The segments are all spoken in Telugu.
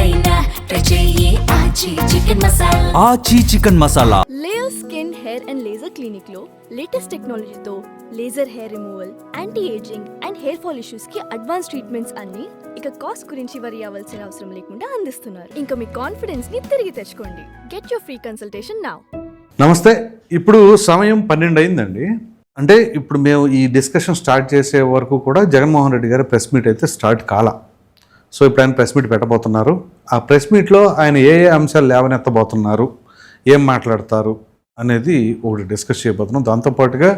అయినా Aachi chicken masala. Aachi chicken masala. Layer skin hair and laser క్లినిక్లో latest టెక్నాలజీతో laser hair removal anti ageing and hair fall ఇష్యూస్కి advance treatments అన్ని ఇక కాస్ట్ గురించి వరి అవ్వాల్సిన అవసరం లేకుండా అందిస్తున్నారు. ఇంకా మీ కాన్ఫిడెన్స్ని తిరిగి తెచ్చుకోండి. Get your free consultation now నమస్తే. ఇప్పుడు సమయం పన్నెండు అయిందండి. అంటే ఇప్పుడు మేము ఈ డిస్కషన్ స్టార్ట్ చేసే వరకు కూడా జగన్మోహన్ రెడ్డి గారి ప్రెస్ మీట్ అయితే స్టార్ట్ కాల. సో ఇప్పుడు ఆయన ప్రెస్ మీట్ పెట్టబోతున్నారు. ఆ ప్రెస్ మీట్లో ఆయన ఏ ఏ అంశాలు లేవనెత్తబోతున్నారు ఏం మాట్లాడతారు అనేది ఒకటి డిస్కస్ చేయబోతున్నాం. దాంతోపాటుగా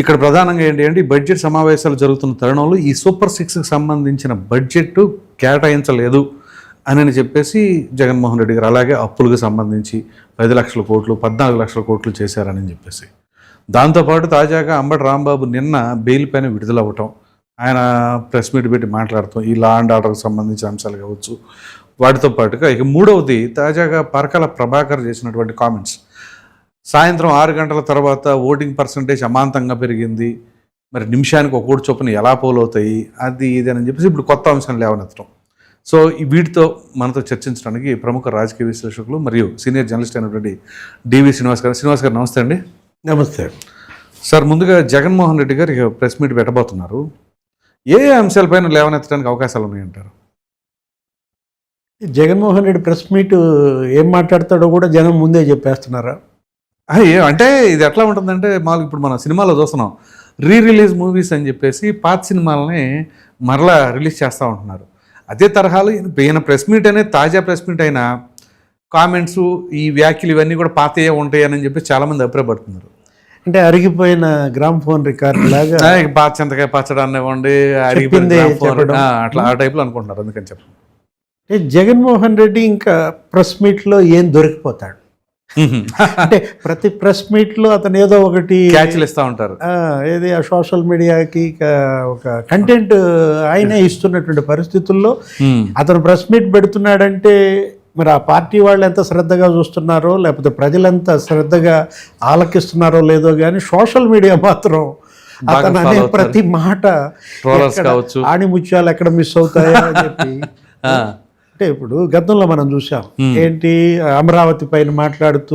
ఇక్కడ ప్రధానంగా ఏంటి అంటే బడ్జెట్ సమావేశాలు జరుగుతున్న తరుణంలో ఈ సూపర్ సిక్స్కి సంబంధించిన బడ్జెట్ కేటాయించలేదు అని చెప్పేసి జగన్మోహన్ రెడ్డి గారు అలాగే అప్పులకు సంబంధించి పది లక్షల కోట్లు పద్నాలుగు లక్షల కోట్లు చేశారని చెప్పేసి. దాంతోపాటు తాజాగా అంబటి రాంబాబు నిన్న బెయిల్ పైన విడుదలవ్వటం ఆయన ప్రెస్ మీట్ పెట్టి మాట్లాడటం ఈ లా అండ్ ఆర్డర్కి సంబంధించిన అంశాలు కావచ్చు వాటితో పాటుగా ఇక మూడవది తాజాగా పరకాల ప్రభాకర్ చేసినటువంటి కామెంట్స్ సాయంత్రం ఆరు గంటల తర్వాత ఓటింగ్ పర్సంటేజ్ అమాంతంగా పెరిగింది. మరి నిమిషానికి ఒక ఓటు చొప్పున ఎలా పోలవుతాయి అది ఇది అని చెప్పేసి ఇప్పుడు కొత్త అంశాలు లేవనెత్తడం సో ఈ వీటితో మనతో చర్చించడానికి ప్రముఖ రాజకీయ విశ్లేషకులు మరియు సీనియర్ జర్నలిస్ట్ అయినటువంటి డివి శ్రీనివాస్ గారు. శ్రీనివాస్ గారు నమస్తే అండి. నమస్తే. సార్ ముందుగా జగన్మోహన్ రెడ్డి గారు ప్రెస్ మీట్ పెట్టబోతున్నారు. ఏ అంశాలపైన లేవనెత్తడానికి అవకాశాలు ఉన్నాయంటారు? జగన్మోహన్ రెడ్డి ప్రెస్ మీట్ ఏం మాట్లాడతాడో కూడా జనం ముందే చెప్పేస్తున్నారా? అంటే ఇది ఎట్లా ఉంటుందంటే మాకు ఇప్పుడు మన సినిమాలో చూస్తున్నాం. రీ రిలీజ్ మూవీస్ అని చెప్పేసి పాత సినిమాలని మరలా రిలీజ్ చేస్తూ ఉంటున్నారు. అదే తరహాలో ఈయన- ప్రెస్ మీట్ అనేది తాజా ప్రెస్ మీట్ అయినా కామెంట్స్ ఈ వ్యాఖ్యలు ఇవన్నీ కూడా పాతయే ఉంటాయి అని చెప్పి చాలామంది అభిప్రాయపడుతున్నారు. అంటే అరిగిపోయిన గ్రామ్ ఫోన్ రికార్డ్ లాగా ఆ, ఇక పాత చింతకాయ పచ్చడాన్ని ఇవ్వండి అడిగిపోయిన చెప్పిందే గ్రామ్ ఫోన్, చెప్పడం. ఆ, అట్లా ఆ టైప్లో అనుకుంటున్నారు అందుకని చెప్పండి అంటే జగన్మోహన్ రెడ్డి ఇంకా ప్రెస్ మీట్లో ఏం దొరికిపోతాడు? అంటే ప్రతి ప్రెస్ మీట్లో అతను ఏదో ఒకటి క్యాచ్లు ఇస్తూ ఉంటారు. ఆ, ఏది ఆ సోషల్ మీడియాకి ఒక కంటెంట్ ఆయనే ఇస్తున్నటువంటి పరిస్థితుల్లో. అతను ప్రెస్ మీట్ పెడుతున్నాడంటే మరి ఆ పార్టీ వాళ్ళు ఎంత శ్రద్ధగా చూస్తున్నారో లేకపోతే ప్రజలెంత శ్రద్ధగా ఆలకిస్తున్నారో లేదో కానీ సోషల్ మీడియా మాత్రం అతను అనే. ప్రతి మాట. ఆణిముత్యాలు ఎక్కడ మిస్ అవుతాయో అని చెప్పి అంటే ఇప్పుడు గతంలో మనం చూసాం. ఏంటి? అమరావతి పైన మాట్లాడుతూ.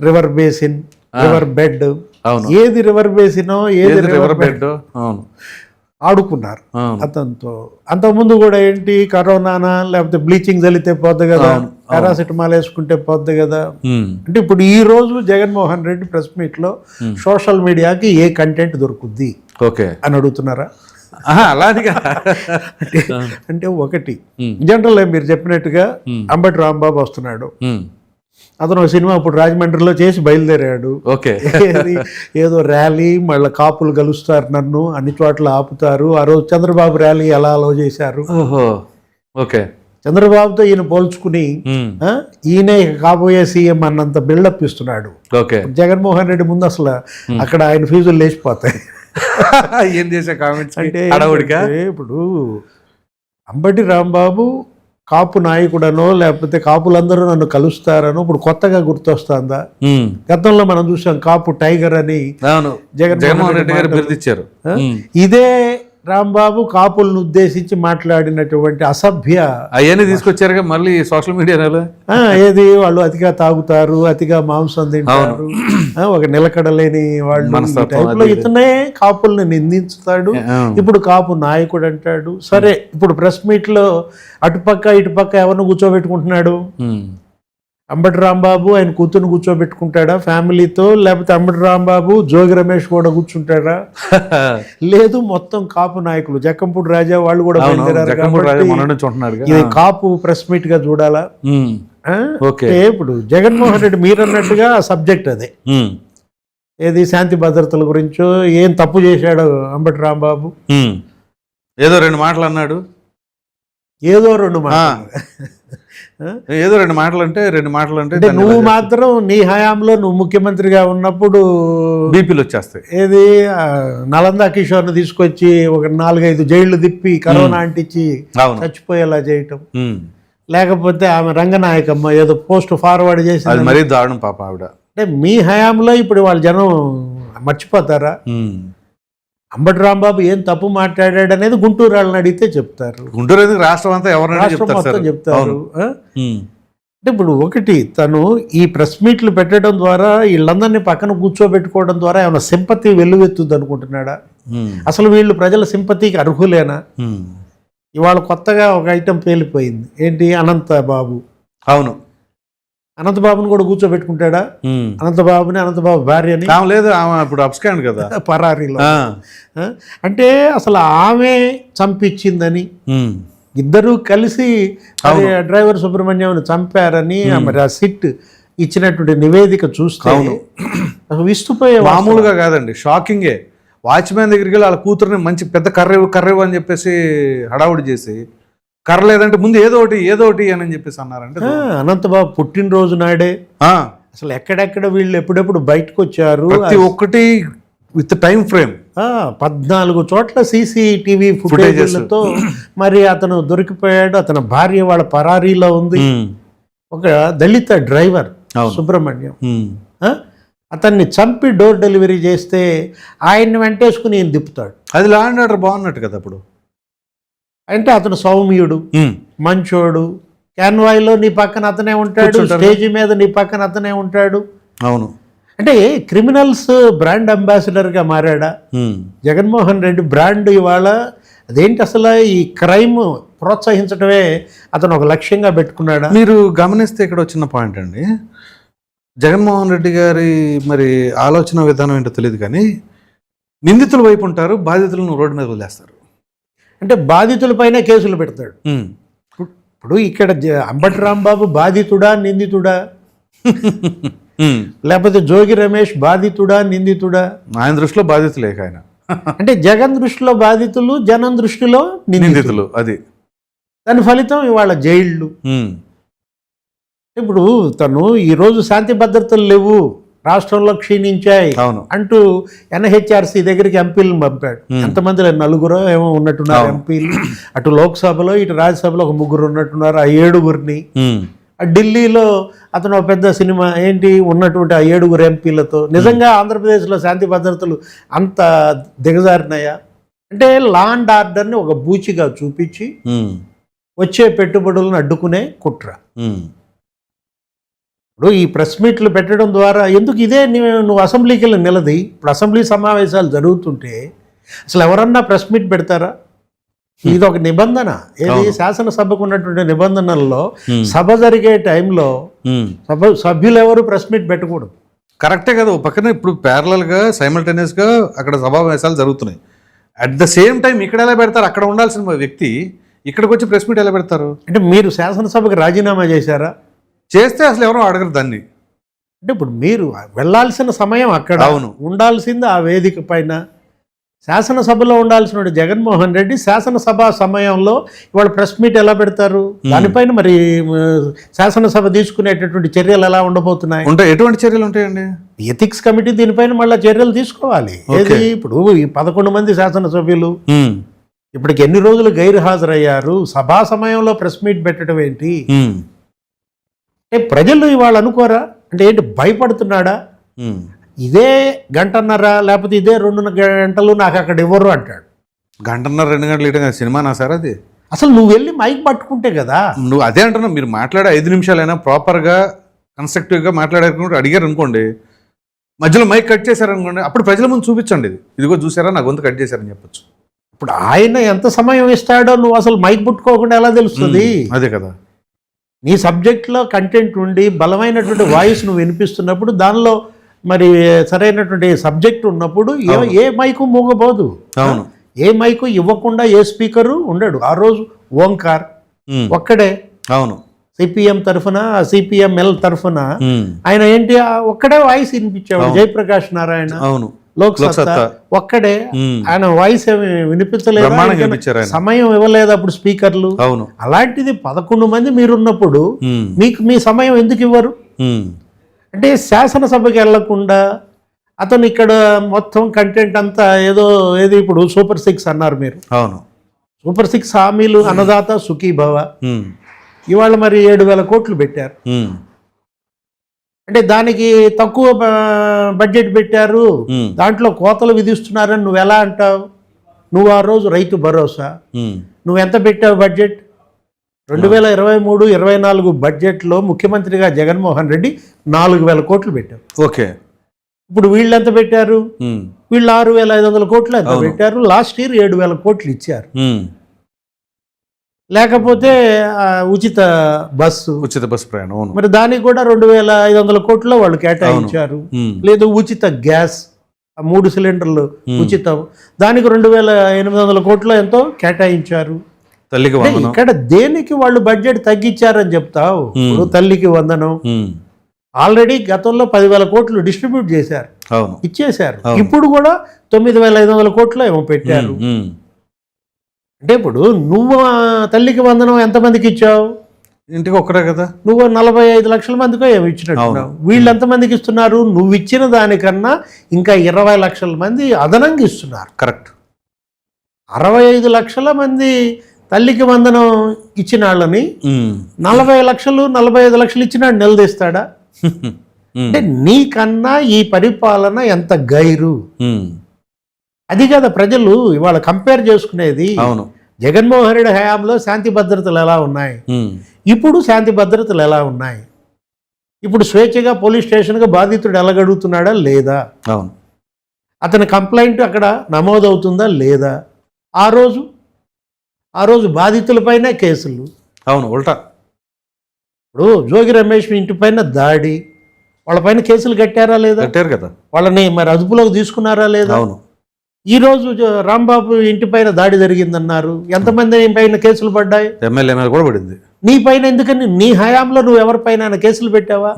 రివర్ బేసిన్ రివర్ బెడ్ ఏది రివర్ బేసినో ఏది రివర్ బెడ్ అవును. ఆడుకున్నారు. అతనితో. అంతకుముందు కూడా ఏంటి కరోనానా లేకపోతే బ్లీచింగ్ చల్లితే పోద్ది కదా. పారాసిటమాల్ వేసుకుంటే పోద్ది కదా. అంటే ఇప్పుడు ఈ రోజు జగన్మోహన్ రెడ్డి ప్రెస్ మీట్లో సోషల్ మీడియాకి ఏ కంటెంట్ దొరుకుద్ది? ఓకే. అని అడుగుతున్నారా? అలాదిగా. అంటే అంటే ఒకటి. జనరల్ మీరు చెప్పినట్టుగా అంబటి రాంబాబు వస్తున్నాడు. అతను ఒక సినిమా ఇప్పుడు రాజమండ్రిలో చేసి బయలుదేరాడు. ఓకే. ఏది? ర్యాలీ మళ్ళీ కాపులు కలుస్తారు నన్ను అన్ని చోట్ల ఆపుతారు. ఆ రోజు చంద్రబాబు ర్యాలీ ఎలా అలో చేశారు? ఓకే. చంద్రబాబుతో ఈయన పోల్చుకుని ఈయనే కాబోయే సీఎం అన్నంత బిల్డప్ ఇస్తున్నాడు. జగన్మోహన్ రెడ్డి ముందు అసలు అక్కడ ఆయన ఫీజులు లేచిపోతాయి. ఏం చేసే కామెంట్స్ అంటే ఇప్పుడు అంబటి రాంబాబు కాపు నాయకుడనో లేకపోతే కాపులందరూ నన్ను కలుస్తారనో ఇప్పుడు కొత్తగా గుర్తొస్తుందా. గతంలో మనం చూసాం కాపు టైగర్ అని అవును. జగన్మోహన్ రెడ్డి గారు. ఇదే రాంబాబు కాపులను ఉద్దేశించి మాట్లాడినటువంటి అసభ్య అవన్నీ తీసుకొచ్చారుగా మళ్ళీ సోషల్ మీడియాలో ఏది వాళ్ళు అతిగా తాగుతారు అతిగా మాంసం తింటారు ఒక నిలకడలేని వాళ్ళు టైపులో. ఇతనే కాపుల్ని నిందించుతాడు. ఇప్పుడు కాపు నాయకుడు అంటాడు సరే ఇప్పుడు ప్రెస్ మీట్లో అటుపక్క ఇటుపక్క ఎవరిని కూర్చోబెట్టుకుంటున్నాడు. అంబటి రాంబాబు ఆయన కూతురు కూర్చోబెట్టుకుంటాడా? ఫ్యామిలీతో? లేకపోతే అంబటి రాంబాబు జోగి రమేష్ కూడా కూర్చుంటాడా? లేదు మొత్తం కాపు నాయకులు. జక్కంపూడి రాజా వాళ్ళు కూడా ఇది కాపు ప్రెస్ మీట్గా చూడాలా? ఇప్పుడు జగన్మోహన్ రెడ్డి మీరు అన్నట్టుగా సబ్జెక్ట్ అదే. ఏది శాంతి భద్రతల గురించో ఏం తప్పు చేశాడు అంబటి రాంబాబు. ఏదో రెండు మాటలు అన్నాడు. ఏదో రెండు మాటలు. ఏదో రెండు మాటలు అంటే రెండు మాటలు అంటే నువ్వు మాత్రం నీ హయాంలో నువ్వు ముఖ్యమంత్రిగా ఉన్నప్పుడు బీపీలు వచ్చేస్తాయి. ఏది నలందా కిషోర్ని తీసుకొచ్చి ఒక నాలుగైదు జైళ్ళు తిప్పి కరోనా అంటించి చచ్చిపోయేలా చేయటం. లేకపోతే ఆమె రంగనాయకమ్మ ఏదో పోస్ట్ ఫార్వర్డ్ చేసి అది మరీ దారుణం పాప ఆవిడ. అంటే మీ హయాంలో ఇప్పుడు వాళ్ళ జనం మర్చిపోతారా. అంబటి రాంబాబు ఏం తప్పు మాట్లాడాడు అనేది గుంటూరు వాళ్ళని అడిగితే చెప్తారు. గుంటూరు ఎందుకు రాష్ట్రం అంతా ఎవరైనా రాష్ట్రం చెప్తారు మొత్తం. అంటే ఇప్పుడు ఒకటి తను ఈ ప్రెస్ మీట్లు పెట్టడం ద్వారా వీళ్ళందరినీ పక్కన కూర్చోబెట్టుకోవడం ద్వారా ఏమైనా సింపతి వెల్లువెత్తుద్ది అనుకుంటున్నాడా. అసలు వీళ్ళు ప్రజల సింపతికి అర్హులేనా. ఇవాళ కొత్తగా ఒక ఐటెం పేలిపోయింది. ఏంటి? అనంత బాబు. అవును. అనంతబాబుని కూడా కూర్చోబెట్టుకుంటాడా. అనంతబాబుని అనంతబాబు భార్యని? ఆమె లేదు ఆమె ఇప్పుడు అప్స్కాండ్ కదా. పరారీలో? అంటే అసలు ఆమె చంపించిందని. ఇద్దరూ కలిసి డ్రైవర్ సుబ్రహ్మణ్యం చంపారని మరి ఆ సిట్ ఇచ్చినటువంటి నివేదిక చూస్తే అవును. అసలు విస్తుపోయే మామూలుగా కాదండి షాకింగే. వాచ్మ్యాన్ దగ్గరికి వెళ్ళి వాళ్ళ కూతురుని మంచి పెద్ద కర్రేవు కర్రేవు అని చెప్పేసి హడావుడి చేసి కర్ర లేదంటే ముందు ఏదో ఒకటి ఏదో ఒకటి అని చెప్పేసి అన్నారంటే అనంతబాబు పుట్టినరోజు నాడే అసలు ఎక్కడెక్కడ వీళ్ళు ఎప్పుడెప్పుడు బయటకు వచ్చారు? ప్రతి ఒక్కటి విత్ టైం ఫ్రేమ్ పద్నాలుగు చోట్ల సీసీటీవీ ఫుటేజ్లతో మరి అతను దొరికిపోయాడు అతని భార్య వాళ్ళ పరారీలో ఉంది. ఒక దళిత డ్రైవర్. సుబ్రహ్మణ్యం? అతన్ని చంపి డోర్ డెలివరీ చేస్తే ఆయన్ని వెంటేసుకుని ఈయన దిప్పుతాడు అది లా అండ్ ఆర్డర్ బాగున్నట్టు కదా అప్పుడు. అంటే అతను సౌమ్యుడు. మంచోడు. క్యాన్వాయ్లో నీ పక్కన అతనే ఉంటాడు. స్టేజ్ మీద నీ పక్కన అతనే ఉంటాడు. అవును. అంటే క్రిమినల్స్ బ్రాండ్ అంబాసిడర్గా మారాడా. జగన్మోహన్ రెడ్డి బ్రాండ్ ఇవాళ అదేంటి అసలు ఈ క్రైమ్ ప్రోత్సహించడమే అతను ఒక లక్ష్యంగా పెట్టుకున్నాడా? మీరు గమనిస్తే ఇక్కడ వచ్చిన పాయింట్ అండి. జగన్మోహన్ రెడ్డి గారి మరి ఆలోచన విధానం ఏంటో తెలియదు కానీ నిందితుల వైపు ఉంటారు బాధితులను రోడ్డు మీద వదిలేస్తారు. అంటే బాధితులపైనే కేసులు పెడతాడు. ఇప్పుడు ఇక్కడ జ- అంబటి రాంబాబు బాధితుడా నిందితుడా. లేకపోతే జోగి రమేష్ బాధితుడా నిందితుడా? ఆయన దృష్టిలో బాధితులే ఆయన. అంటే జగన్ దృష్టిలో బాధితులు జనం దృష్టిలో నిందితులు. అది. దాని ఫలితం ఇవాళ జైళ్ళు. ఇప్పుడు తను ఈరోజు శాంతి భద్రతలు లేవు. రాష్ట్రంలో క్షీణించాయి అవును. అంటూ ఎన్హెచ్ఆర్సీ దగ్గరికి ఎంపీలను పంపాడు. ఎంతమంది నలుగురో ఏమో ఉన్నట్టున్నారు ఎంపీలు. అటు లోక్సభలో ఇటు రాజ్యసభలో ఒక ముగ్గురు ఉన్నట్టున్నారు ఆ ఏడుగురిని. ఢిల్లీలో అతను పెద్ద సినిమా ఏంటి ఉన్నటువంటి ఆ ఏడుగురు ఎంపీలతో. నిజంగా ఆంధ్రప్రదేశ్లో శాంతి భద్రతలు అంత దిగజారినాయా? అంటే లా అండ్ ఆర్డర్ని ఒక బూచిగా చూపించి. వచ్చే పెట్టుబడులను అడ్డుకునే కుట్ర. ఇప్పుడు ఈ ప్రెస్ మీట్లు పెట్టడం ద్వారా ఎందుకు ఇదే నువ్వు అసెంబ్లీకి వెళ్ళి నిలది? ఇప్పుడు అసెంబ్లీ సమావేశాలు జరుగుతుంటే అసలు ఎవరన్నా ప్రెస్ మీట్ పెడతారా? ఇది ఒక నిబంధన. ఏది? శాసనసభకు ఉన్నటువంటి నిబంధనల్లో సభ జరిగే టైంలో. సభ సభ్యులు ఎవరు ప్రెస్ మీట్ పెట్టకూడదు. కరెక్టే కదా. పక్కన ఇప్పుడు ప్యారలల్గా సైమల్టేనియస్గా అక్కడ సమావేశాలు జరుగుతున్నాయి. అట్ ద సేమ్ టైం ఇక్కడ ఎలా పెడతారు? అక్కడ ఉండాల్సిన వ్యక్తి ఇక్కడికి వచ్చి ప్రెస్ మీట్ ఎలా పెడతారు? అంటే మీరు శాసనసభకు రాజీనామా చేశారా? చేస్తే అసలు ఎవరో అడగరు దాన్ని. అంటే ఇప్పుడు మీరు వెళ్ళాల్సిన సమయం అక్కడ అవును. ఉండాల్సింది ఆ వేదిక పైన. శాసనసభలో ఉండాల్సిన జగన్మోహన్ రెడ్డి శాసనసభ సమయంలో ఇవాళ ప్రెస్ మీట్ ఎలా పెడతారు? దానిపైన మరి శాసనసభ తీసుకునేటటువంటి చర్యలు ఎలా ఉండబోతున్నాయి? ఉంటాయి. ఎటువంటి చర్యలు ఉంటాయండి? ఎథిక్స్ కమిటీ దీనిపైన మళ్ళీ చర్యలు తీసుకోవాలి. ఏది ఇప్పుడు ఈ పదకొండు మంది శాసనసభ్యులు. ఇప్పటికి ఎన్ని రోజులు గైరు హాజరయ్యారు సభా సమయంలో ప్రెస్ మీట్ పెట్టడం ఏంటి? ప్రజలు ఇవాళ అనుకోరా? అంటే ఏంటి భయపడుతున్నాడా. ఇదే గంటన్నర లేకపోతే ఇదే రెండు గంటలు నాకు అక్కడ ఇవ్వరు అంటాడు. గంటన్నర రెండు గంటలు ఇయటం కదా సినిమా నా సార్ అది? అసలు నువ్వు వెళ్ళి మైక్ పట్టుకుంటే కదా? నువ్వు అదే అంటున్నావు మీరు మాట్లాడే ఐదు నిమిషాలైనా ప్రాపర్గా కన్స్ట్రక్టివ్గా మాట్లాడారు అడిగారు అనుకోండి మధ్యలో మైక్ కట్ చేశారనుకోండి అప్పుడు ప్రజల ముందు చూపించండి ఇది. ఇదిగో చూసారా నా గొంతు కట్ చేశారని చెప్పొచ్చు. ఇప్పుడు ఆయన ఎంత సమయం ఇస్తాడో నువ్వు అసలు మైక్ పుట్టుకోకుండా ఎలా తెలుస్తుంది? అదే కదా. నీ సబ్జెక్ట్లో కంటెంట్ ఉండి బలమైనటువంటి వాయిస్ నువ్వు వినిపిస్తున్నప్పుడు దానిలో మరి సరైనటువంటి సబ్జెక్ట్ ఉన్నప్పుడు ఏ ఏ మైకు మూగబోదు. అవును. ఏ మైకు ఇవ్వకుండా ఏ స్పీకరు ఉండడు. ఆ రోజు ఓంకార్. ఒక్కడే. అవును. సిపిఎం తరఫున సిపిఎంఎల్ తరఫున. ఆయన ఏంటి? ఒక్కడే వాయిస్ వినిపించాడు జయప్రకాష్ నారాయణ. అవును. లోక్సత్తా. ఒక్కడే. ఆయన వాయిస్ ఏమి వినిపించలేదు. సమయం ఇవ్వలేదు అప్పుడు స్పీకర్లు అవును అలాంటిది పదకొండు మంది మీరున్నప్పుడు. మీకు మీ సమయం ఎందుకు ఇవ్వరు. అంటే శాసనసభకి వెళ్ళకుండా అతను ఇక్కడ మొత్తం కంటెంట్ అంతా ఏదో ఏది ఇప్పుడు సూపర్ సిక్స్ అన్నారు మీరు అవును సూపర్ సిక్స్ హామీలు అన్నదాత సుఖీభవ. ఇవాళ మరి ఏడు వేల కోట్లు పెట్టారు. అంటే దానికి తక్కువ బడ్జెట్ పెట్టారు. దాంట్లో కోతలు విధిస్తున్నారని నువ్వు ఎలా అంటావు? నువ్వు ఆ రోజు రైతు భరోసా. నువ్వు ఎంత పెట్టావు బడ్జెట్ రెండు వేల ఇరవై మూడు ఇరవై నాలుగు బడ్జెట్లో ముఖ్యమంత్రిగా జగన్మోహన్ రెడ్డి నాలుగు వేల కోట్లు పెట్టారు. ఓకే. ఇప్పుడు వీళ్ళు ఎంత పెట్టారు? వీళ్ళు ఆరు వేల ఐదు వందల కోట్లు ఎంత. పెట్టారు? లాస్ట్ ఇయర్ ఏడు వేల కోట్లు ఇచ్చారు. లేకపోతే ఉచిత బస్సు ఉచిత బస్సు ప్రయాణం మరి దానికి కూడా రెండు వేల ఐదు వందల కోట్లు వాళ్ళు కేటాయించారు. లేదు ఉచిత గ్యాస్ ఆ మూడు సిలిండర్లు. ఉచితం. దానికి రెండు వేల ఎనిమిది వందల కోట్లు ఎంతో కేటాయించారు. తల్లికి ఇక్కడ దేనికి వాళ్ళు బడ్జెట్ తగ్గించారని చెప్తావు. ఇప్పుడు తల్లికి వందనం. ఆల్రెడీ గతంలో పదివేల కోట్లు డిస్ట్రిబ్యూట్ చేశారు. ఇచ్చేశారు. ఇప్పుడు కూడా తొమ్మిది వేల ఐదు వందల కోట్లు ఏమో పెట్టారు. అంటే ఇప్పుడు నువ్వు తల్లికి వందనం ఎంతమందికి ఇచ్చావు? ఇంటికి ఒక్కరే కదా. నువ్వు నలభై ఐదు లక్షల మందికో ఏమి ఇచ్చినట్టున్నావు. అవును. వీళ్ళు ఎంతమందికి ఇస్తున్నారు? నువ్వు ఇచ్చిన దానికన్నా ఇంకా ఇరవై లక్షల మంది అదనంగా ఇస్తున్నారు. కరెక్ట్. అరవై ఐదు లక్షల మంది తల్లికి వందనం ఇచ్చిన వాళ్ళని నలభై లక్షలు నలభై ఐదు లక్షలు ఇచ్చిన వాడు నిలదీస్తాడా అంటే నీకన్నా ఈ పరిపాలన ఎంత గైరు? అది కదా ప్రజలు ఇవాళ కంపేర్ చేసుకునేది అవును. జగన్మోహన్ రెడ్డి హయాంలో శాంతి భద్రతలు ఎలా ఉన్నాయి? ఇప్పుడు శాంతి భద్రతలు ఎలా ఉన్నాయి? ఇప్పుడు స్వేచ్ఛగా పోలీస్ స్టేషన్గా బాధితుడు ఎలగడుగుతున్నాడా లేదా? అవును. అతని కంప్లైంట్ అక్కడ నమోదవుతుందా? లేదా? ఆ రోజు ఆ రోజు బాధితులపైనే కేసులు. అవును ఉల్టా. ఇప్పుడు జోగి రమేష్ ఇంటి పైన దాడి వాళ్ళపైన కేసులు కట్టారా లేదా? కట్టారు కదా. వాళ్ళని మరి అదుపులోకి తీసుకున్నారా లేదా? అవును. ఈ రోజు జ- రాంబాబు ఇంటి పైన దాడి జరిగిందన్నారు. ఎంతమంది పైన కేసులు పడ్డాయి? ఎమ్మెల్యే మీద కూడా పడింది. నీ పైన ఎందుకని? నీ హయాంలో నువ్వు ఎవరిపైన కేసులు పెట్టావా?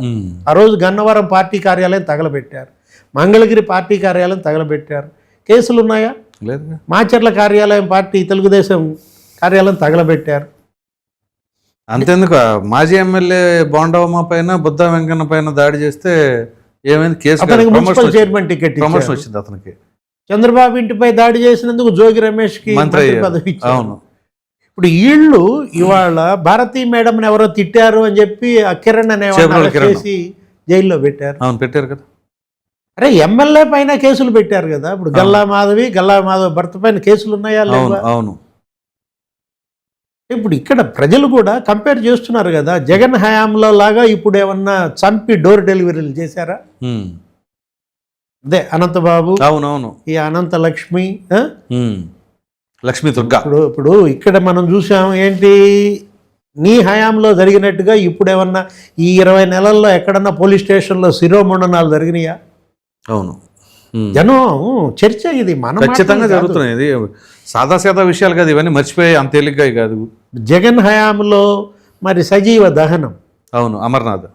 ఆ రోజు గన్నవరం పార్టీ కార్యాలయం తగలబెట్టారు. మంగళగిరి పార్టీ కార్యాలయం తగలబెట్టారు. కేసులు ఉన్నాయా లేదుగా మాచర్ల కార్యాలయం పార్టీ తెలుగుదేశం కార్యాలయం తగలబెట్టారు. అంతేందుకు? మాజీ ఎమ్మెల్యే బోండవమ్మ పైన బుద్ధ వెంకన్న పైన దాడి చేస్తే ఏమైంది? Case municipal. Chairman ticket promotion. వచ్చింది అతనికి. చంద్రబాబు ఇంటిపై దాడి చేసినందుకు జోగి రమేష్కి మంత్రి. పదవి ఇచ్చారు. అవును. ఇప్పుడు వీళ్ళు ఇవాళ భారతీ మేడం ఎవరో తిట్టారు అని చెప్పి కిరణ్ అనే. చేసి జైల్లో పెట్టారు. అవును పెట్టారు కదా. అరే ఎమ్మెల్యే పైన కేసులు పెట్టారు కదా. ఇప్పుడు గల్లా మాధవి గల్లా మాధవి భర్త పైన కేసులు ఉన్నాయా అవును లేవా? అవును ఇప్పుడు ఇక్కడ ప్రజలు కూడా కంపేర్ చేస్తున్నారు కదా. జగన్ హయాంలో లాగా ఇప్పుడు ఏమన్నా చంపి డోర్ డెలివరీలు చేశారా? అదే అనంతబాబు అవును అవును ఈ అనంత లక్ష్మి. లక్ష్మీ దుర్గా. ఇప్పుడు ఇప్పుడు ఇక్కడ మనం చూసాం ఏంటి? నీ హయాంలో జరిగినట్టుగా ఇప్పుడు ఏమన్నా ఈ ఇరవై నెలల్లో ఎక్కడన్నా పోలీస్ స్టేషన్లో శిరోమండనాలు జరిగినాయా? అవును. జనం చర్చ ఇది మన ఖచ్చితంగా. జరుగుతున్నాయి. ఇది సాదా సాదా విషయాలు కాదు ఇవన్నీ మర్చిపోయి అంత తేలిగ్గా కాదు. జగన్ హయాంలో మరి సజీవ దహనం. అవును అమర్నాథ్.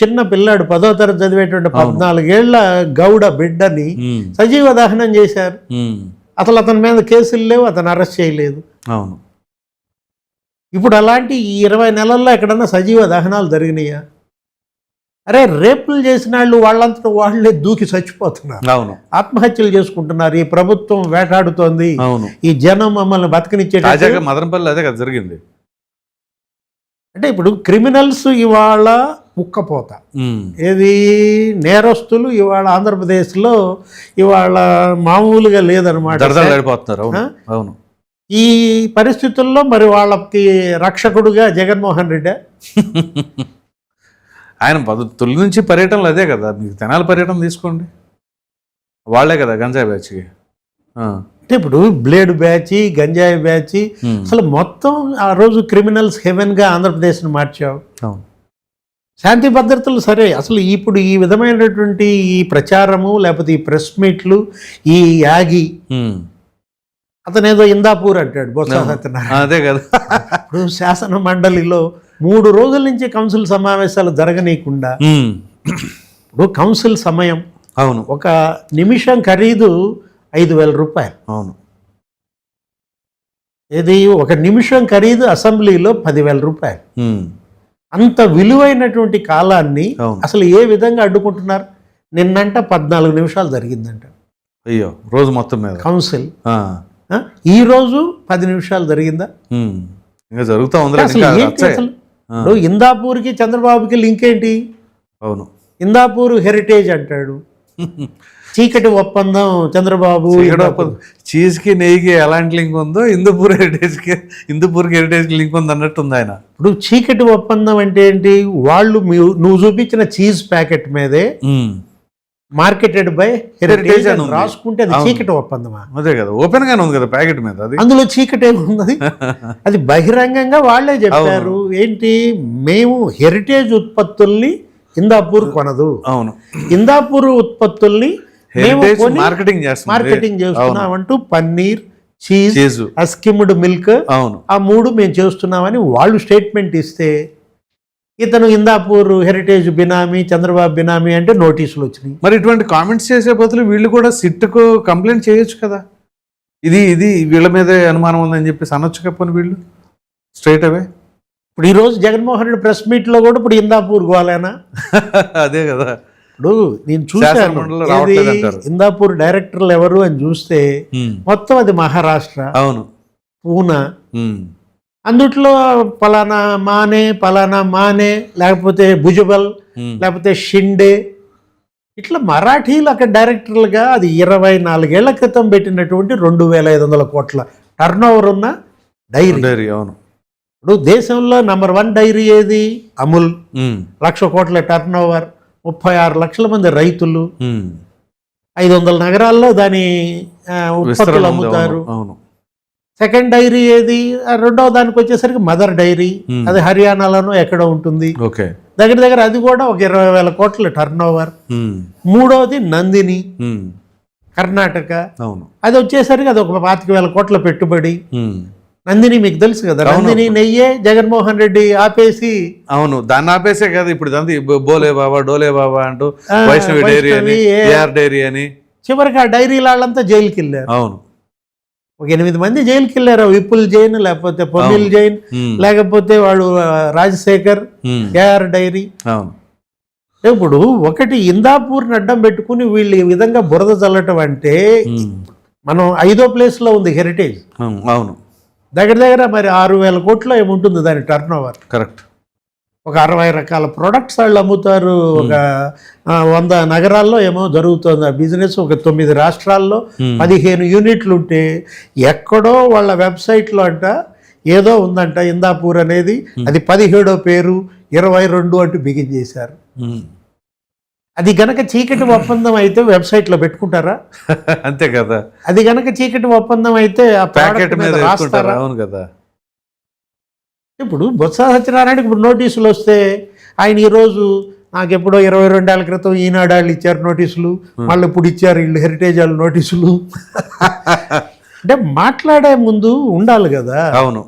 చిన్న పిల్లాడు పదో తరగతి చదివేటువంటి పద్నాలుగేళ్ళ గౌడ బిడ్డని సజీవ దహనం చేశారు. అసలు అతని మీద కేసులు లేవు అతను అరెస్ట్ చేయలేదు. అవును. ఇప్పుడు అలాంటి ఈ ఇరవై నెలల్లో ఎక్కడన్నా సజీవ దహనాలు జరిగినాయా? అరే రేపులు చేసిన వాళ్ళు వాళ్ళంతటా వాళ్ళే దూకి చచ్చిపోతున్నారు. అవును. ఆత్మహత్యలు చేసుకుంటున్నారు. ఈ ప్రభుత్వం వేటాడుతోంది. అవును. ఈ జనం మమ్మల్ని బతకనిచ్చే మదనపల్లి అదే కదా జరిగింది. అంటే ఇప్పుడు క్రిమినల్స్ ఇవాళ ఉక్కపోత. ఏది? నేరస్తులు ఇవాళ ఆంధ్రప్రదేశ్లో ఇవాళ మామూలుగా లేదనమాట అవును. ఈ పరిస్థితుల్లో మరి వాళ్ళకి రక్షకుడుగా జగన్మోహన్ రెడ్డి. ఆయన పద- తొలి నుంచి పర్యటనలు అదే కదా. మీకు తెనాలి పర్యటన తీసుకోండి. వాళ్ళే కదా గంజాయి బ్యాచ్కి. అంటే ఇప్పుడు బ్లేడ్ బ్యాచ్ గంజాయి బ్యాచ్ అసలు మొత్తం ఆ రోజు క్రిమినల్స్ హెవెన్గా ఆంధ్రప్రదేశ్ను మార్చావు. అవును. శాంతి భద్రతలు సరే అసలు ఇప్పుడు ఈ విధమైనటువంటి ఈ ప్రచారము లేకపోతే ఈ ప్రెస్ మీట్లు ఈ యాగి అతను ఏదో ఇందాపూర్ అంటాడు బొత్స. సత్యనారాయణ. అదే కదా. ఇప్పుడు శాసన మండలిలో మూడు రోజుల నుంచి కౌన్సిల్ సమావేశాలు జరగనీయకుండా ఇప్పుడు కౌన్సిల్ సమయం అవును. ఒక నిమిషం ఖరీదు ఐదు వేల రూపాయలు. అవును. ఇది ఒక నిమిషం ఖరీదు అసెంబ్లీలో పదివేల రూపాయలు. అంత విలువైనటువంటి కాలాన్ని అసలు ఏ విధంగా అడ్డుకుంటున్నారు? నిన్నంట పద్నాలుగు నిమిషాలు జరిగిందంట. అయ్యో రోజు మొత్తం మీద. కౌన్సిల్? ఈ రోజు పది నిమిషాలు జరిగిందా? ఇంకా జరుగుతూ ఉంది అసలు ఇందాపూర్కి చంద్రబాబుకి లింక్ ఏంటి? అవును. ఇందాపూర్ హెరిటేజ్ అంటాడు. చీకటి ఒప్పందం చంద్రబాబు ఇందాపూర్. చీజ్కి నెయ్యికి ఎలాంటి లింక్ ఉందో హిందూపూర్ హెరిటేజ్కి హిందూపూర్ హెరిటేజ్కి లింక్ ఉంది అన్నట్టు ఉంది ఆయన. ఇప్పుడు చీకటి ఒప్పందం అంటే ఏంటి? వాళ్ళు నువ్వు చూపించిన చీజ్ ప్యాకెట్ మీదే మార్కెటెడ్ బై హెరిటేజ్ అని. రాసుకుంటే అది. చీకటి ఒప్పందమా? అదే కదా. ఓపెన్ గానే ఉంది కదా ప్యాకెట్ మీద అది? అందులో చీకటి ఏమున్నది అది బహిరంగంగా వాళ్ళే చెప్పారు. ఏంటి? మేము హెరిటేజ్ ఉత్పత్తుల్ని ఇందాపూర్ కొనదు. అవును. ఇందాపూర్ ఉత్పత్తుల్ని మార్కెటింగ్ చేస్తుంది. మార్కెటింగ్ చేస్తున్నాం అంటూ పన్నీర్ చీజ్ అస్కిమ్డ్ మిల్క్ అవును. ఆ మూడు మేము చేస్తున్నామని వాళ్ళు స్టేట్మెంట్ ఇస్తే ఇతను ఇందాపూర్ హెరిటేజ్ బినామీ చంద్రబాబు బినామీ అంటే నోటీసులు వచ్చినాయి. మరి ఇటువంటి కామెంట్స్ చేసే బదులు వీళ్ళు కూడా సిట్కు కంప్లైంట్ చేయొచ్చు కదా? ఇది ఇది వీళ్ళ మీదే అనుమానం ఉందని చెప్పేసి అనొచ్చు చెప్పని వీళ్ళు? స్ట్రైట్ అవే? ఇప్పుడు ఈ రోజు జగన్మోహన్ రెడ్డి ప్రెస్ మీట్లో కూడా ఇప్పుడు ఇందాపూర్ గోలేనా అదే కదా. ఇప్పుడు నేను చూశాను. ఇందాపూర్ డైరెక్టర్లు ఎవరు అని చూస్తే మొత్తం అది మహారాష్ట్ర అవును. పూనా. అందుట్లో పలానా మానే పలానా మానే లేకపోతే భుజబల్. లేకపోతే షిండే. ఇట్లా మరాఠీలు అక్కడ డైరెక్టర్లుగా అది ఇరవై నాలుగేళ్ళ క్రితం పెట్టినటువంటి రెండు వేల ఐదు వందల కోట్ల టర్న్ ఓవర్ ఉన్న డైరీ. డైరీ అవును. ఇప్పుడు దేశంలో నంబర్ వన్ డైరీ ఏది? అముల్. లక్ష కోట్ల టర్న్ ఓవర్ ముప్పై ఆరు లక్షల మంది రైతులు. ఐదు వందల నగరాల్లో దాని ఉత్పత్తులు అమ్ముతారు. సెకండ్ డైరీ ఏది? రెండవ దానికి వచ్చేసరికి మదర్ డైరీ. అది హర్యానాలోనో ఎక్కడ ఉంటుంది. ఓకే. దగ్గర దగ్గర అది కూడా ఒక ఇరవై వేల కోట్ల టర్న్ ఓవర్. మూడవది నందిని. కర్ణాటక. అవును. అది వచ్చేసరికి అది ఒక పాతిక వేల కోట్ల పెట్టుబడి. నందిని మీకు తెలుసు కదా. నందిని నెయ్యే జగన్మోహన్ రెడ్డి ఆపేసి అవును దాన్ని ఆపేసే కదా ఇప్పుడు బోలే బాబా డోలే బాబా అంటూ వైష్ణవి డైరీ అని ఏఆర్ డైరీ అని చివరికి ఆ డైరీ వాళ్ళంతా జైలుకి వెళ్ళారు అవును ఒక ఎనిమిది మంది జైలుకి వెళ్ళారు విపుల్ జైన్ లేకపోతే అవును. జైన్. లేకపోతే వాడు రాజశేఖర్. ఏఆర్ డైరీ అవును ఇప్పుడు ఒకటి ఇందాపూర్ని అడ్డం పెట్టుకుని వీళ్ళు ఈ విధంగా బురద చల్లటం అంటే. మనం ఐదో ప్లేస్లో ఉంది హెరిటేజ్ అవును దగ్గర దగ్గర మరి ఆరు వేల కోట్లో ఏముంటుంది దాని టర్న్ ఓవర్ కరెక్ట్ ఒక అరవై రకాల ప్రొడక్ట్స్ వాళ్ళు అమ్ముతారు. ఒక వంద నగరాల్లో ఏమో జరుగుతుంది. ఆ బిజినెస్ ఒక తొమ్మిది రాష్ట్రాల్లో Hmm. పదిహేను యూనిట్లు ఉంటే ఎక్కడో వాళ్ళ వెబ్సైట్లో అంట ఏదో ఉందంట. ఇందాపూర్ అనేది అది పదిహేడో పేరు ఇరవై రెండు అంటూ బిగిన్ చేశారు. ఉమ్. అది గనక చీకటి ఒప్పందం అయితే వెబ్సైట్లో పెట్టుకుంటారా? అంతే కదా. అది గనక చీకటి ఒప్పందం అయితే ఆ ప్యాకెట్ మీద రాస్తారా? అవును కదా. ఇప్పుడు బొత్స సత్యనారాయణకి ఇప్పుడు నోటీసులు వస్తే ఆయన ఈరోజు నాకు ఎప్పుడో ఇరవై రెండేళ్ళ క్రితం ఈనాడు వాళ్ళు ఇచ్చారు నోటీసులు మళ్ళీ ఇప్పుడు ఇచ్చారు వీళ్ళు హెరిటేజ్ వాళ్ళు నోటీసులు. అంటే మాట్లాడే ముందు ఉండాలి కదా. అవును.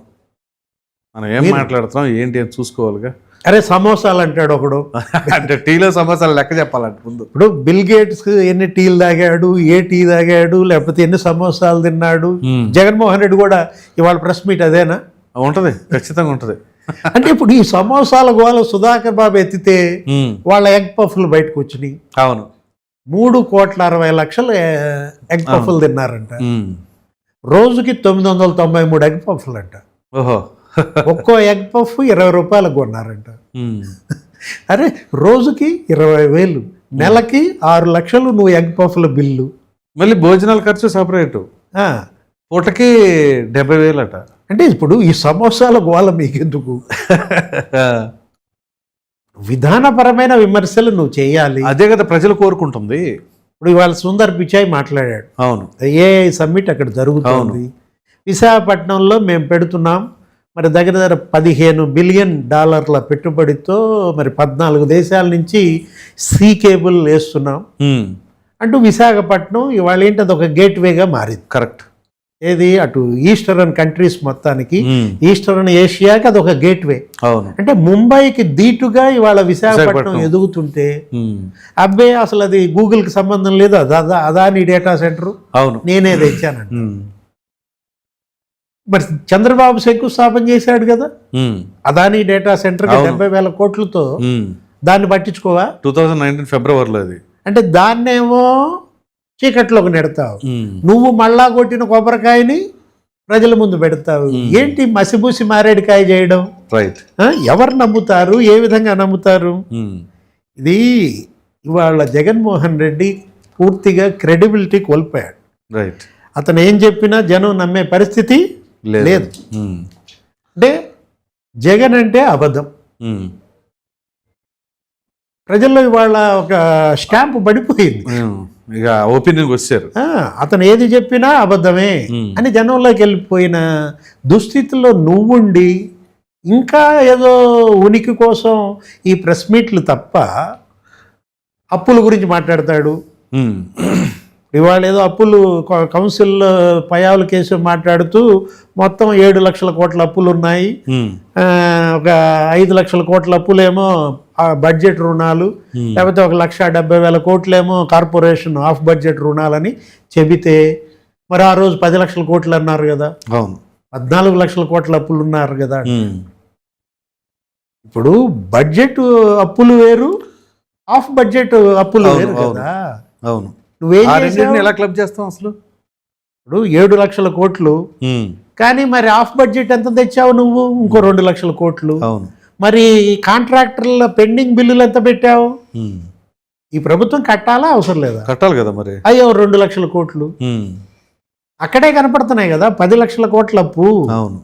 మనం ఏం మాట్లాడుతున్నాం ఏంటి అని చూసుకోవాలిగా. అరే సమోసాలు అంటాడు ఒకడు. అంటే టీలో సమస్యలు లెక్క చెప్పాలంట ముందు. ఇప్పుడు బిల్ గేట్స్ ఎన్ని టీలు తాగాడు ఏ టీ తాగాడు లేకపోతే ఎన్ని సమోసాలు తిన్నాడు. జగన్మోహన్ రెడ్డి కూడా ఇవాళ ప్రెస్ మీట్ అదేనా? ఉంటది ఖచ్చితంగా ఉంటది. అంటే ఇప్పుడు ఈ సమోసాల గోల సుధాకర్ బాబు ఎత్తితే. వాళ్ళ ఎగ్ పఫ్లు బయటకు వచ్చినాయి. అవును. మూడు కోట్ల అరవై లక్షలు ఎగ్ పఫ్లు తిన్నారంట. రోజుకి తొమ్మిది వందల తొంభై మూడు ఎగ్ పఫ్లు అంట ఓహో. ఒక్కో ఎగ్ పఫ్ ఇరవై రూపాయలకు కొన్నారంట. అరే రోజుకి ఇరవై వేలు నెలకి ఆరు లక్షలు నువ్వు ఎగ్ పఫ్ల బిల్లు. మళ్ళీ భోజనాల ఖర్చు సపరేటు. పూటకి డెబ్బై వేలట. అంటే ఇప్పుడు ఈ సమోసాల గోల మీకెందుకు? విధానపరమైన విమర్శలు నువ్వు చేయాలి. అదే కదా ప్రజలు కోరుకుంటుంది. ఇప్పుడు ఇవాళ సుందర్ పిచాయ్ మాట్లాడాడు. అవును. ఏఐ సమ్మిట్ అక్కడ జరుగుతోంది. విశాఖపట్నంలో మేము పెడుతున్నాం. మరి దగ్గర దగ్గర పదిహేను బిలియన్ డాలర్ల పెట్టుబడితో మరి పద్నాలుగు దేశాల నుంచి సీ కేబుల్ వేస్తున్నాం. అంటూ విశాఖపట్నం ఇవాళ ఏంటి అది ఒక గేట్వేగా మారింది కరెక్ట్ ఏది అటు ఈస్టర్న్ కంట్రీస్ మొత్తానికి. ఈస్టర్న్ ఏషియాకి అది ఒక గేట్వే అవును అంటే ముంబైకి దీటుగా ఇవాళ విశాఖపట్నం. ఎదుగుతుంటే. అబ్బే అసలు అది గూగుల్కి సంబంధం లేదు అది అదా అదాని డేటా సెంటర్ అవును నేనే తెచ్చానంట. మరి చంద్రబాబు శంకుస్థాపన చేశాడు కదా. అదాని డేటా అవును. డెబ్బై వేల కోట్లతో. దాన్ని పట్టించుకోవా టూ థౌజండ్ నైన్టీన్ ఫిబ్రవరిలో అది అంటే దాన్నేమో చీకట్లోకి నెడతావు. నువ్వు మళ్ళా కొట్టిన కొబ్బరికాయని ప్రజల ముందు పెడతావు ఏంటి మసిబూసి మారేడుకాయ చేయడం రైట్? ఎవరు నమ్ముతారు ఏ విధంగా నమ్ముతారు. ఇది ఇవాళ జగన్మోహన్ రెడ్డి పూర్తిగా క్రెడిబిలిటీ కోల్పోయాడు రైట్ అతను ఏం చెప్పినా జనం నమ్మే పరిస్థితి లేదు. అంటే జగన్ అంటే అబద్ధం. ప్రజల్లో ఇవాళ ఒక స్టాంప్ పడిపోయింది. ఇక ఒపీనియన్కి వచ్చారు. అతను ఏది చెప్పినా అబద్ధమే. అని జనంలోకి వెళ్ళిపోయిన దుస్థితిలో నువ్వుండి ఇంకా ఏదో ఉనికి కోసం ఈ ప్రెస్ మీట్లు తప్ప అప్పుల గురించి మాట్లాడతాడు. ఇవాళ ఏదో అప్పులు కౌన్సిల్ పయావుల కేసు మాట్లాడుతూ మొత్తం ఏడు లక్షల కోట్ల అప్పులు ఉన్నాయి ఒక ఐదు లక్షల కోట్ల అప్పులేమో బడ్జెట్ రుణాలు. లేకపోతే ఒక లక్ష డెబ్బై వేల కోట్లేమో కార్పొరేషన్ ఆఫ్ బడ్జెట్ రుణాలని చెబితే మరి ఆ రోజు పది లక్షల కోట్లు అన్నారు కదా. అవును. పద్నాలుగు లక్షల కోట్ల అప్పులు ఉన్నారు కదా ఇప్పుడు బడ్జెట్ అప్పులు వేరు ఆఫ్ బడ్జెట్ అప్పులు వేరు. కదా. అవును. నువ్వేం ఎలా క్లబ్ చేస్తాం అసలు? ఇప్పుడు ఏడు లక్షల కోట్లు. కానీ మరి ఆఫ్ బడ్జెట్ ఎంత తెచ్చావు నువ్వు? ఇంకో రెండు లక్షల కోట్లు. అవును. మరి కాంట్రాక్టర్ల పెండింగ్ బిల్లులు ఎంత పెట్టావు? ఈ ప్రభుత్వం కట్టాలా? అవసరం లేదా? కట్టాలి కదా మరి. అయ్యో రెండు లక్షల కోట్లు. అక్కడే కనపడుతున్నాయి కదా పది లక్షల కోట్ల అప్పు అవును.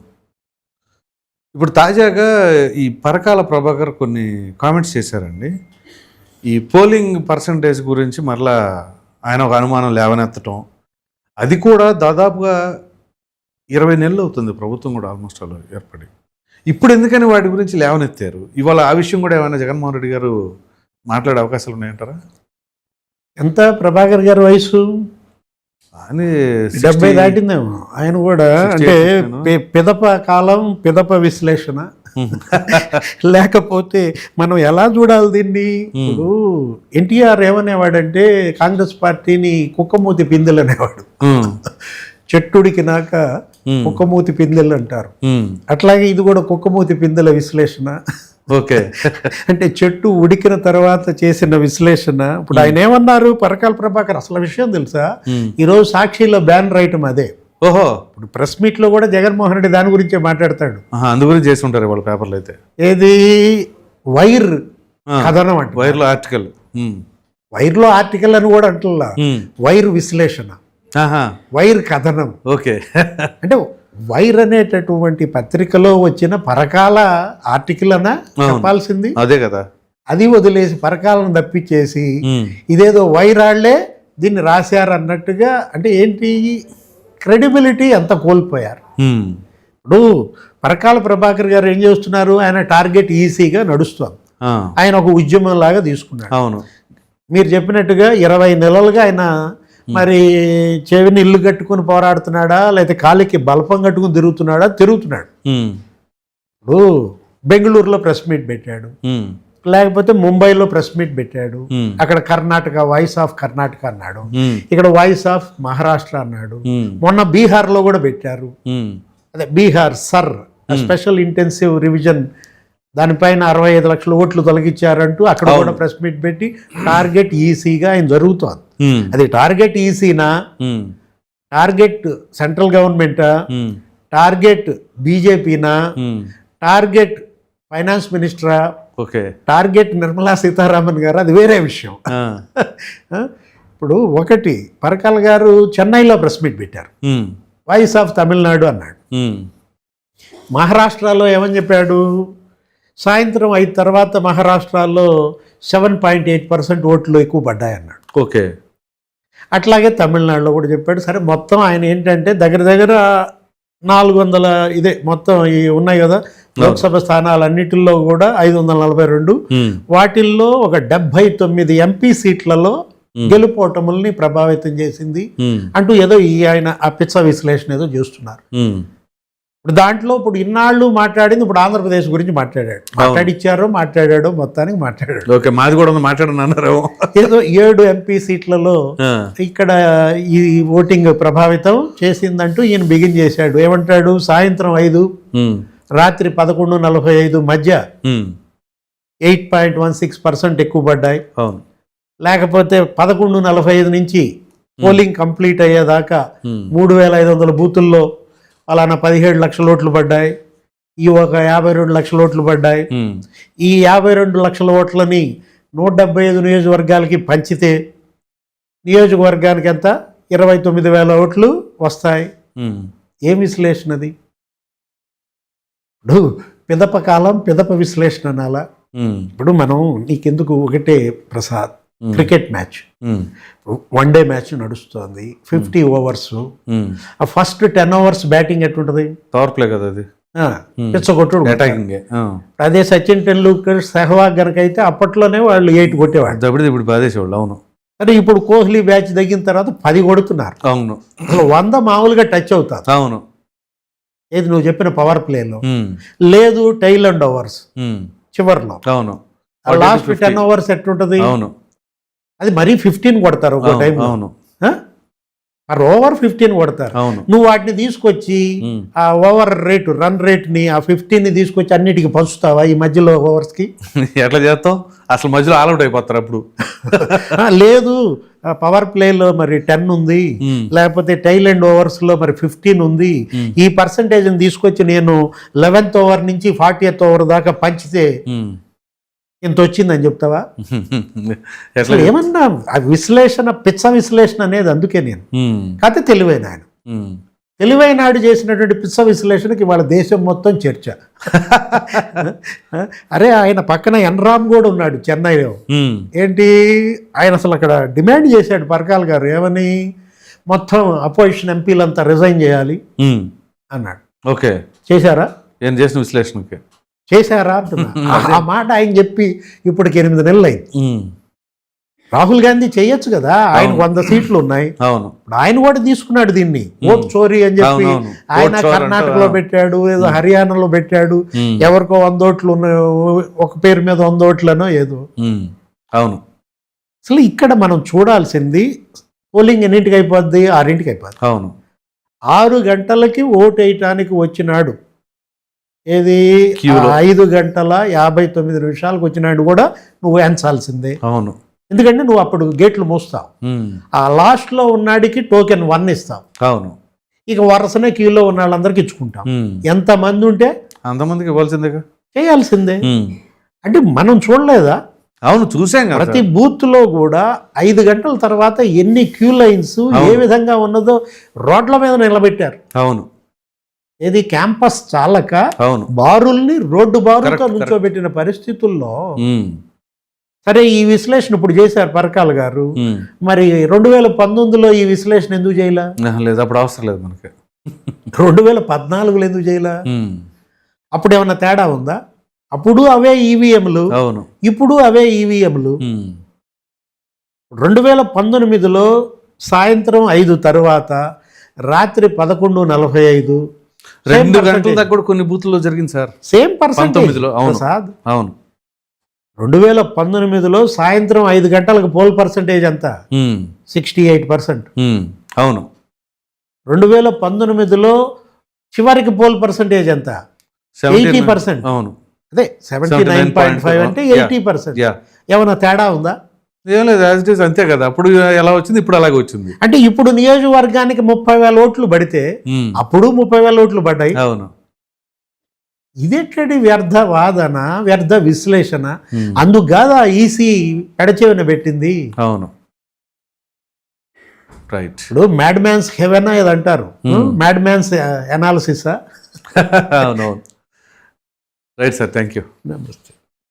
ఇప్పుడు తాజాగా ఈ పరకాల ప్రభాకర్ కొన్ని కామెంట్స్ చేశారండి. ఈ పోలింగ్ పర్సంటేజ్ గురించి మరలా ఆయన ఒక అనుమానం లేవనెత్తటం. అది కూడా దాదాపుగా ఇరవై నెలలు అవుతుంది ప్రభుత్వం కూడా ఆల్మోస్ట్ అలా ఏర్పడి. ఇప్పుడు ఎందుకని వాటి గురించి లేవనెత్తారు? ఇవాళ ఆ విషయం కూడా ఏమైనా జగన్మోహన్ రెడ్డి గారు మాట్లాడే అవకాశాలు ఉన్నాయంటారా? ఎంత ప్రభాకర్ గారి వయసు? అని డెబ్బై దాటిందేమో. ఆయన కూడా 68 అంటే పిదప కాలం పిదప విశ్లేషణ. లేకపోతే మనం ఎలా చూడాలి దీన్ని? ఇప్పుడు ఎన్టీఆర్ ఏమనేవాడంటే కాంగ్రెస్ పార్టీని కుక్కమూతి పిందెలు అనేవాడు. చెట్టుడికి నాక కుక్కమూతి పిందెలు అంటారు. అట్లాగే ఇది కూడా కుక్కమూతి పిందెల విశ్లేషణ. ఓకే. అంటే చెట్టు ఉడికిన తర్వాత చేసిన విశ్లేషణ. ఇప్పుడు ఆయన ఏమన్నారు? పరకాల ప్రభాకర్ అసలు విషయం తెలుసా? ఈరోజు సాక్షిలో బ్యానర్ ఐటమ్ అదే. ఓహో. ఇప్పుడు ప్రెస్ మీట్లో కూడా జగన్మోహన్ రెడ్డి దాని గురించే మాట్లాడతాడు. అందు గురించి చేసి ఉంటారు వాళ్ళ పేపర్లు అయితే. ఏది? వైర్ కథనం అంట వైర్లో ఆర్టికల్. వైర్లో ఆర్టికల్ అని కూడా అంటున్నా. వైర్ విశ్లేషణ. వైర్ కథనం. ఓకే. అంటే వైర్ అనేటటువంటి పత్రికలో వచ్చిన పరకాల ఆర్టికల్ అనా చెప్పాల్సింది? అదే కదా. అది వదిలేసి పరకాలను తప్పించేసి ఇదేదో వైరాళ్ళే దీన్ని రాశారు అన్నట్టుగా అంటే ఏంటి? క్రెడిబిలిటీ అంత కోల్పోయారు. ఇప్పుడు పరకాల ప్రభాకర్ గారు ఏం చేస్తున్నారు? ఆయన టార్గెట్ ఈజీగా నడుస్తుంది. ఆయన ఒక ఉద్యమం లాగా తీసుకున్నాడు. అవును. మీరు చెప్పినట్టుగా ఇరవై నెలలుగా ఆయన మరి చెవిని ఇల్లు కట్టుకుని పోరాడుతున్నాడా? లేకపోతే కాలికి బల్పం కట్టుకుని తిరుగుతున్నాడా? తిరుగుతున్నాడు. ఇప్పుడు బెంగళూరులో ప్రెస్ మీట్ పెట్టాడు. లేకపోతే ముంబైలో ప్రెస్ మీట్ పెట్టాడు. అక్కడ కర్ణాటక వాయిస్ ఆఫ్ కర్ణాటక అన్నాడు. ఇక్కడ వాయిస్ ఆఫ్ మహారాష్ట్ర అన్నాడు. మొన్న బీహార్లో కూడా పెట్టారు. అదే Bihar SIR special intensive revision దానిపైన అరవై ఐదు లక్షల ఓట్లు తొలగించారంటూ అక్కడ కూడా ప్రెస్ మీట్ పెట్టి టార్గెట్ ఈసీగా ఆయన జరుగుతోంది. అది టార్గెట్ ఈసీనా? టార్గెట్ సెంట్రల్ గవర్నమెంటా? టార్గెట్ బీజేపీనా? టార్గెట్ ఫైనాన్స్ మినిస్టరా? ఓకే. టార్గెట్ నిర్మలా సీతారామన్ గారు అది వేరే విషయం? ఇప్పుడు ఒకటి పరకాల గారు చెన్నైలో ప్రెస్ మీట్ పెట్టారు. వాయిస్ ఆఫ్ తమిళనాడు అన్నాడు. మహారాష్ట్రలో ఏమని చెప్పాడు? సాయంత్రం అయిన తర్వాత మహారాష్ట్రలో సెవెన్ పాయింట్ ఎయిట్ పర్సెంట్ ఓట్లు ఎక్కువ పడ్డాయన్నాడు ఓకే. అట్లాగే తమిళనాడులో కూడా చెప్పాడు. సరే మొత్తం ఆయన ఏంటంటే దగ్గర దగ్గర నాలుగు వందల ఇదే మొత్తం ఈ ఉన్నాయి కదా లోక్సభ స్థానాలన్నిటిల్లో కూడా ఐదు వందల నలభై రెండు. వాటిల్లో ఒక డెబ్భై తొమ్మిది ఎంపీ సీట్లలో గెలుపోటముల్ని ప్రభావితం చేసింది. అంటూ ఏదో ఈ ఆయన ఆ పిచ్చ విశ్లేషణ ఏదో చేస్తున్నారు. ఇప్పుడు దాంట్లో ఇప్పుడు ఇన్నాళ్ళు మాట్లాడింది ఇప్పుడు ఆంధ్రప్రదేశ్ గురించి మాట్లాడాడు. మాట్లాడిచ్చారో మాట్లాడాడో మొత్తానికి మాట్లాడాడు. ఓకే మాది కూడా ఉంది మాట్లాడను అన్నారేమో. ఏదో ఏడు ఎంపీ సీట్లలో ఇక్కడ ఈ ఓటింగ్ ప్రభావితం చేసిందంటూ ఈయన బిగిన్ చేశాడు. ఏమంటాడు? సాయంత్రం ఐదు. రాత్రి పదకొండు నలభై ఐదు మధ్య eight point one six percent ఎక్కువ పడ్డాయి. అవును. లేకపోతే పదకొండు నలభై ఐదు నుంచి పోలింగ్ కంప్లీట్ అయ్యేదాకా మూడు వేల ఐదు వందల బూతుల్లో అలానా పదిహేడు లక్షల ఓట్లు పడ్డాయి. ఈ ఒక యాభై రెండు లక్షల ఓట్లు పడ్డాయి. ఈ యాభై రెండు లక్షల ఓట్లని నూట డెబ్బై ఐదు నియోజకవర్గాలకి పంచితే నియోజకవర్గానికి ఎంత? ఇరవై తొమ్మిది వేల ఓట్లు వస్తాయి. ఏం విశ్లేషణ అది? ఇప్పుడు పిదప కాలం పిదప విశ్లేషణ అనాలా? ఇప్పుడు మనం నీకెందుకు ఒకటే Prasad cricket match. One day match నడుస్తుంది. Fifty overs. ఆ ఫస్ట్ టెన్ అవర్స్ బ్యాటింగ్ ఎట్లుంటుంది? పవర్ ప్లే కదా అది. పిచ్చగొట్టుడు. అదే సచిన్ టెండూల్కర్ సెహ్వాగ్ గనక అయితే అప్పట్లోనే వాళ్ళు ఎయిట్ కొట్టేవాడు ఇప్పుడు బాధేసేవాళ్ళు అవును. కానీ ఇప్పుడు కోహ్లీ బ్యాచ్ తగ్గిన తర్వాత పది కొడుతున్నారు. అవును. అసలు వంద మామూలుగా టచ్ అవుతారు. అవును. ఏది నువ్వు చెప్పిన పవర్ ప్లేలో లేదు టైల్ అండ్ ఓవర్స్ చివర్లో. అవును. లాస్ట్ 50. టెన్ ఓవర్స్ ఎట్లుంటది? అవును. అది మరీ ఫిఫ్టీన్ కొడతారు ఒక అవును, టైంలో అవును. ఆ ఓవర్ ఫిఫ్టీన్ కొడతారు. అవును. నువ్వు వాటిని తీసుకొచ్చి. ఆ ఓవర్ రేటు రన్ రేట్ని ఆ ఫిఫ్టీన్ని తీసుకొచ్చి అన్నిటికీ పంచుతావా ఈ మధ్యలో ఓవర్స్కి? ఎట్లా చేస్తాం అసలు మధ్యలో ఆల్అౌట్ అయిపోతారు అప్పుడు. లేదు. పవర్ ప్లేలో మరి టెన్ ఉంది. లేకపోతే టైల్ అండ్ ఓవర్స్లో మరి ఫిఫ్టీన్ ఉంది. ఈ పర్సంటేజ్ని తీసుకొచ్చి నేను లెవెన్త్ ఓవర్ నుంచి ఫార్టీఎత్ ఓవర్ దాకా పంచితే. ఇంత వచ్చిందని చెప్తావా అసలు ఏమన్నా ఆ విశ్లేషణ పిచ్చ విశ్లేషణ అనేది అందుకే నేను. కథ తెలివైన ఆయన. ఉమ్. తెలివైన ఆడు చేసినటువంటి పిచ్చ విశ్లేషణకి వాళ్ళ దేశం మొత్తం చర్చ. అరే ఆయన పక్కన ఎన్రామ్ కూడా ఉన్నాడు చెన్నైలో. ఏంటి? ఆయన అసలు అక్కడ డిమాండ్ చేశాడు పరకాల్ గారు ఏమని? మొత్తం అపోజిషన్ ఎంపీలంతా రిజైన్ చేయాలి. అన్నాడు. ఓకే. చేశారా? ఏం చేసిన విశ్లేషణకి? చేశారా అంటున్నా. ఆ- మాట ఆయన చెప్పి ఇప్పటికి ఎనిమిది నెలలు అయింది రాహుల్ గాంధీ చేయొచ్చు కదా ఆయన. వంద సీట్లు ఉన్నాయి. అవును. ఇప్పుడు ఆయన కూడా తీసుకున్నాడు దీన్ని. ఓట్ చోరీ అని చెప్పి. ఆయన కర్ణాటకలో. పెట్టాడు ఏదో హర్యానాలో పెట్టాడు. ఎవరికో వంద ఓట్లు ఒక పేరు మీద వంద ఓట్లనో ఏదో. అవును. అసలు ఇక్కడ మనం చూడాల్సింది పోలింగ్ ఎన్నింటికి అయిపోద్ది? ఆరింటికి అయిపోద్ది. అవును. ఆరు గంటలకి ఓటు వేయటానికి వచ్చినాడు ఏది? ఐదు గంటల యాభై తొమ్మిది నిమిషాలకు వచ్చినాడు కూడా నువ్వు ఎంచాల్సిందే. అవును. ఎందుకంటే నువ్వు అప్పుడు గేట్లు మూస్తావు. ఆ లాస్ట్లో ఉన్నాడికి టోకెన్ వన్ ఇస్తావు. అవును. ఇక వరుసనే క్యూలో ఉన్న వాళ్ళందరికీ ఇచ్చుకుంటాం. ఎంతమంది ఉంటే అంతమందికి ఇవ్వాల్సిందేగా చేయాల్సిందే. అంటే మనం చూడలేదా? అవును చూసాం కదా. ప్రతి బూత్లో కూడా ఐదు గంటల తర్వాత ఎన్ని క్యూ లైన్స్ ఏ. విధంగా ఉన్నదో రోడ్ల మీద నిలబెట్టారు. అవును. ఏది క్యాంపస్ చాలక అవును. బారుల్ని రోడ్డు Correct, నుంచోబెట్టిన పరిస్థితుల్లో సరే ఈ విశ్లేషణ ఇప్పుడు చేశారు పరకాల గారు. మరి రెండు వేల పంతొమ్మిదిలో ఈ విశ్లేషణ ఎందుకు చేయలా? ఆహా, లేదు అప్పుడు అవసరం లేదు మనకి. రెండు వేల పద్నాలుగులో ఎందుకు చేయలా? అప్పుడు ఏమన్నా తేడా ఉందా? అప్పుడు అవే ఈవీఎంలు అవును. ఇప్పుడు అవే ఈవీఎంలు. రెండు వేల పంతొమ్మిదిలో సాయంత్రం ఐదు తర్వాత రాత్రి పదకొండు నలభై ఐదు రెండు గంటల దాకా కూడా కొన్ని బూత్లో జరిగింది సార్. సేమ్ పర్సెంటేజ్ పంతొమ్మిదిలో, అవును. ప్రసాద్. అవును. రెండు వేల పంతొమ్మిదిలో సాయంత్రం ఐదు గంటలకు పోల్ పర్సంటేజ్ ఎంత? సిక్స్టీ ఎయిట్ పర్సెంట్ అవును. రెండు వేల పంతొమ్మిదిలో చివరికి పోల్ పర్సంటేజ్ ఎంత? 79 80%. అవును. అదే సెవెంటీ నైన్ పాయింట్ ఫైవ్ అంటే. ఎయిటీ పర్సెంట్ ఏమైనా తేడా ఉందా? ఏం లేదు యాజ్ ఇట్ ఈస్ అంతే కదా. అప్పుడు ఎలా వచ్చింది? ఇప్పుడు అలాగే వచ్చింది. అంటే ఇప్పుడు నియోజకవర్గానికి ముప్పై వేల ఓట్లు పడితే అప్పుడు ముప్పై వేల ఓట్లు పడ్డాయి. అవును. ఇదేంటండి వ్యర్థ వాదన వ్యర్థ విశ్లేషణ. అందుకు కాదా ఈసీ పెడచెవిన పెట్టింది? అవును. రైట్ ఇప్పుడు మ్యాడ్ మ్యాన్స్ హెవెన్ ఏదో అంటారు. మ్యాడ్ మ్యాన్స్ అనాలిసిస్ అవునవును. రైట్ సార్ థ్యాంక్ యూ నమస్తే.